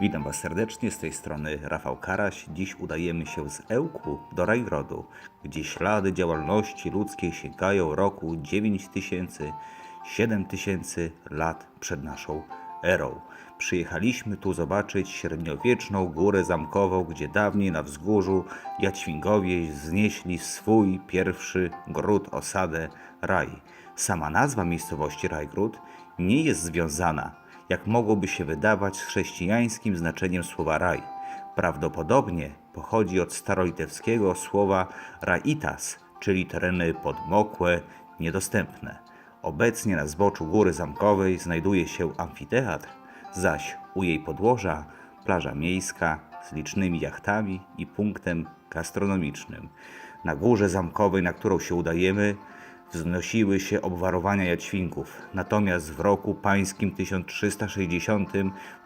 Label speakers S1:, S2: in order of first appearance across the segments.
S1: Witam Was serdecznie, z tej strony Rafał Karaś. Dziś udajemy się z Ełku do Rajgrodu, gdzie ślady działalności ludzkiej sięgają roku 9000, 7000 lat przed naszą erą. Przyjechaliśmy tu zobaczyć średniowieczną górę zamkową, gdzie dawniej na wzgórzu Jaćwingowie znieśli swój pierwszy gród, osadę, raj. Sama nazwa miejscowości Rajgród nie jest związana jak mogłoby się wydawać, z chrześcijańskim znaczeniem słowa raj. Prawdopodobnie pochodzi od starolitewskiego słowa raitas, czyli tereny podmokłe, niedostępne. Obecnie na zboczu góry zamkowej znajduje się amfiteatr, zaś u jej podłoża plaża miejska z licznymi jachtami i punktem gastronomicznym. Na górze zamkowej, na którą się udajemy, wznosiły się obwarowania Jaćwinków. Natomiast w roku pańskim 1360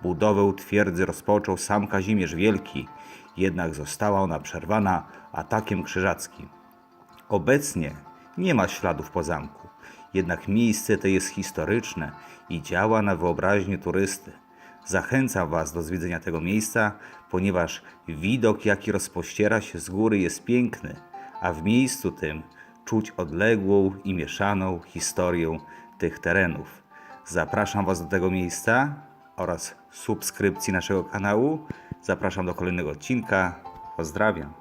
S1: budowę twierdzy rozpoczął sam Kazimierz Wielki, jednak została ona przerwana atakiem krzyżackim. Obecnie nie ma śladów po zamku, jednak miejsce to jest historyczne i działa na wyobraźnię turysty. Zachęcam Was do zwiedzenia tego miejsca, ponieważ widok, jaki rozpościera się z góry, jest piękny, a w miejscu tym czuć odległą i mieszaną historię tych terenów. Zapraszam Was do tego miejsca oraz subskrypcji naszego kanału. Zapraszam do kolejnego odcinka. Pozdrawiam.